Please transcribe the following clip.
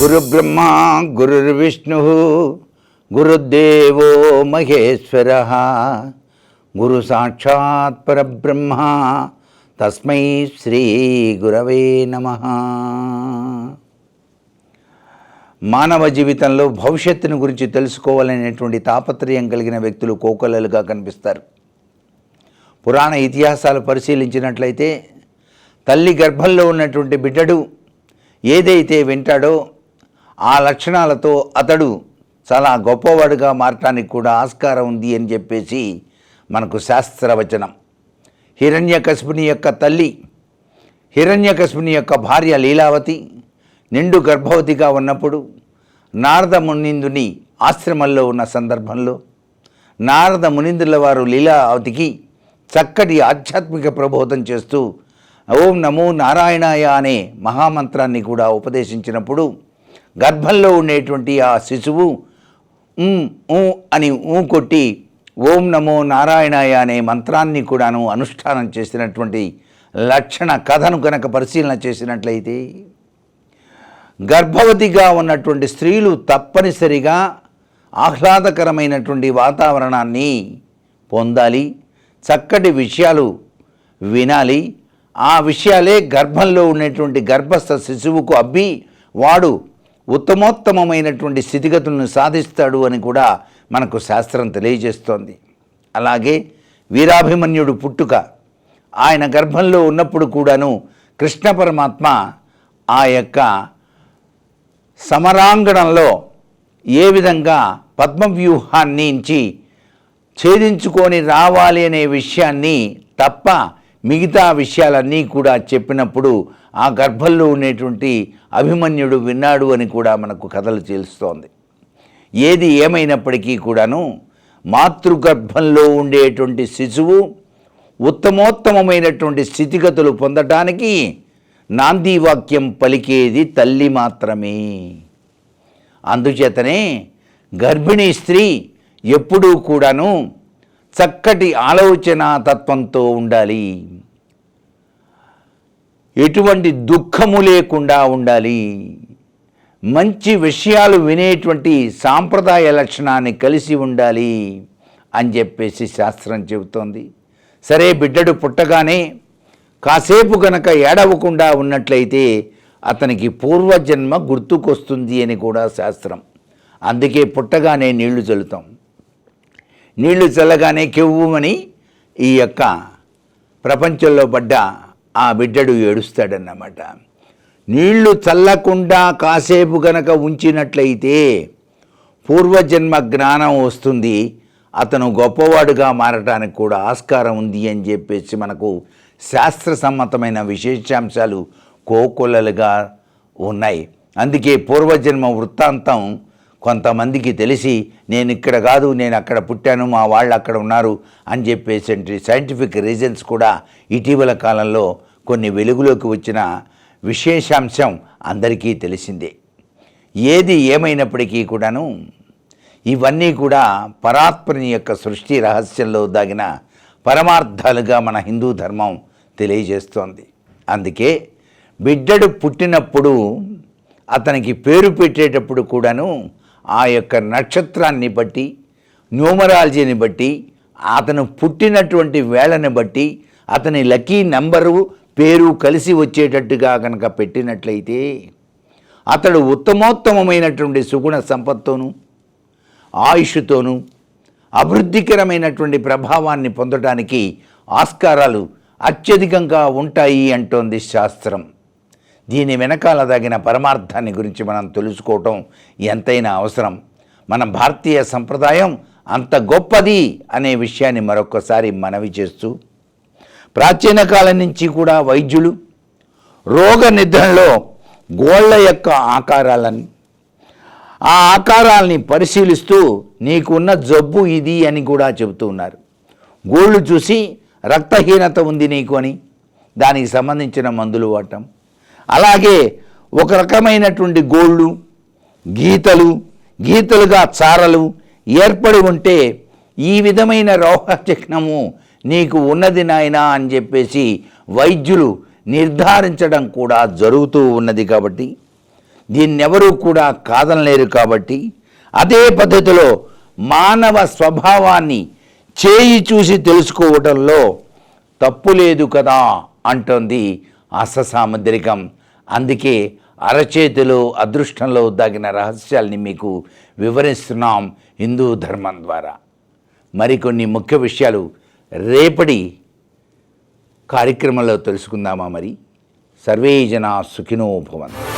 గురుబ్రహ్మ గురుర్విష్ణు గురుదేవో మహేశ్వర గురు సాక్షాత్ పరబ్రహ్మ తస్మై శ్రీ గురవే నమ. మానవ జీవితంలో భవిష్యత్తును గురించి తెలుసుకోవాలనేటువంటి తాపత్రయం కలిగిన వ్యక్తులు కోకొల్లలుగా కనిపిస్తారు. పురాణ ఇతిహాసాలు పరిశీలించినట్లయితే తల్లి గర్భంలో ఉన్నటువంటి బిడ్డడు ఏదైతే వింటాడో ఆ లక్షణాలతో అతడు చాలా గొప్పవాడుగా మారటానికి కూడా ఆస్కారం ఉంది అని చెప్పేసి మనకు శాస్త్రవచనం. హిరణ్యకశిపుని యొక్క తల్లి హిరణ్యకశిపుని యొక్క భార్య లీలావతి నిండు గర్భవతిగా ఉన్నప్పుడు నారద మునిందుని ఆశ్రమంలో ఉన్న సందర్భంలో నారద మునిందుల వారు లీలావతికి చక్కటి ఆధ్యాత్మిక ప్రబోధం చేస్తూ ఓం నమో నారాయణాయ అనే మహామంత్రాన్ని కూడా ఉపదేశించినప్పుడు గర్భంలో ఉండేటువంటి ఆ శిశువు ఊ అని ఊ కొట్టి ఓం నమో నారాయణాయ అనే మంత్రాన్ని కూడాను అనుష్ఠానం చేసినటువంటి లక్షణ కథను కనుక పరిశీలన చేసినట్లయితే గర్భవతిగా ఉన్నటువంటి స్త్రీలు తప్పనిసరిగా ఆహ్లాదకరమైనటువంటి వాతావరణాన్ని పొందాలి చక్కటి విషయాలు వినాలి. ఆ విషయాలే గర్భంలో ఉన్నటువంటి గర్భస్థ శిశువుకు అబ్బి వాడు ఉత్తమోత్తమమైనటువంటి స్థితిగతులను సాధిస్తాడు అని కూడా మనకు శాస్త్రం తెలియజేస్తోంది. అలాగే వీరాభిమన్యుడు పుట్టుక ఆయన గర్భంలో ఉన్నప్పుడు కూడాను కృష్ణ పరమాత్మ ఆ యొక్క సమరాంగణంలో ఏ విధంగా పద్మవ్యూహాన్ని నుంచి ఛేదించుకొని రావాలి అనే విషయాన్ని తప్ప మిగతా విషయాలన్నీ కూడా చెప్పినప్పుడు ఆ గర్భంలో ఉండేటువంటి అభిమన్యుడు విన్నాడు అని కూడా మనకు కథలు తెలుస్తోంది ఏది ఏమైనప్పటికీ కూడాను మాతృగర్భంలో ఉండేటువంటి శిశువు ఉత్తమోత్తమమైనటువంటి స్థితిగతులు పొందటానికి నాంది వాక్యం పలికేది తల్లి మాత్రమే. అందుచేతనే గర్భిణీ స్త్రీ ఎప్పుడూ కూడాను చక్కటి ఆలోచన తత్వంతో ఉండాలి. ఎటువంటి దుఃఖము లేకుండా ఉండాలి. మంచి విషయాలు వినేటువంటి సాంప్రదాయ లక్షణాన్ని కలిసి ఉండాలి అని చెప్పేసి శాస్త్రం చెబుతోంది. సరే బిడ్డడు పుట్టగానే కాసేపు గనక ఏడవకుండా ఉన్నట్లయితే అతనికి పూర్వజన్మ గుర్తుకొస్తుంది అని కూడా శాస్త్రం. అందుకే పుట్టగానే నీళ్ళు చల్లుతాం. నీళ్ళు చల్లగానే కెవ్వుమని ఈ యొక్క ప్రపంచంలో పడ్డ ఆ బిడ్డడు ఏడుస్తాడన్నమాట. నీళ్ళు చల్లకుండా కాసేపు గనక ఉంచినట్లయితే పూర్వజన్మ జ్ఞానం వస్తుంది. అతను గొప్పవాడుగా మారటానికి కూడా ఆస్కారం ఉంది అని చెప్పేసి మనకు శాస్త్ర సమ్మతమైన విశేషాంశాలు కోకొల్లలుగా ఉన్నాయి. అందుకే పూర్వజన్మ వృత్తాంతం కొంతమందికి తెలిసి నేను ఇక్కడ కాదు నేను అక్కడ పుట్టాను మా వాళ్ళు అక్కడ ఉన్నారు అని చెప్పేసి సైంటిఫిక్ రీజన్స్ కూడా ఇటీవల కాలంలో కొన్ని వెలుగులోకి వచ్చిన విశేషాంశం అందరికీ తెలిసిందే. ఏది ఏమైనప్పటికీ కూడాను ఇవన్నీ కూడా పరాత్మని యొక్క సృష్టి రహస్యంలో దాగిన పరమార్థాలుగా మన హిందూ ధర్మం తెలియజేస్తోంది. అందుకే బిడ్డడు పుట్టినప్పుడు అతనికి పేరు పెట్టేటప్పుడు కూడాను ఆ యొక్క నక్షత్రాన్ని బట్టి న్యూమరాలజీని బట్టి అతను పుట్టినటువంటి వేళని బట్టి అతని లక్కీ నెంబరు పేరు కలిసి వచ్చేటట్టుగా కనుక పెట్టినట్లయితే అతడు ఉత్తమోత్తమమైనటువంటి సుగుణ సంపత్తోను ఆయుష్తోనూ అభివృద్ధికరమైనటువంటి ప్రభావాన్ని పొందడానికి ఆస్కారాలు అత్యధికంగా ఉంటాయి అంటోంది శాస్త్రం. దీని వెనకాల తగిన పరమార్థాన్ని గురించి మనం తెలుసుకోవటం ఎంతైనా అవసరం. మన భారతీయ సంప్రదాయం అంత గొప్పది అనే విషయాన్ని మరొకసారి మనవి చేస్తూ ప్రాచీన కాలం నుంచి కూడా వైద్యులు రోగ నిద్రలో గోళ్ళ యొక్క ఆకారాలని ఆ ఆకారాల్ని పరిశీలిస్తూ నీకున్న జబ్బు ఇది అని కూడా చెబుతూ ఉన్నారు. గోళ్ళు చూసి రక్తహీనత ఉంది నీకు అని దానికి సంబంధించిన మందులు వాడటం. అలాగే ఒక రకమైనటువంటి గోళ్ళు గీతలు గీతలుగా చారలు ఏర్పడి ఉంటే ఈ విధమైన రోగచిహ్నము నీకు ఉన్నది నాయనా అని చెప్పేసి వైద్యులు నిర్ధారించడం కూడా జరుగుతూ ఉన్నది కాబట్టి దీన్నెవరూ కూడా కాదనలేరు కాబట్టి అదే పద్ధతిలో మానవ స్వభావాన్ని చేయి చూసి తెలుసుకోవటంలో తప్పు లేదు కదా అంటోంది అససాముద్రికం అందుకే అరచేతిలో అదృష్టంలో దాగిన రహస్యాల్ని మీకు వివరిస్తున్నాం హిందూ ధర్మం ద్వారా. మరికొన్ని ముఖ్య విషయాలు రేపటి కార్యక్రమంలో తెలుసుకుందామా మరి? సర్వే జనా సుఖినో భవంతు.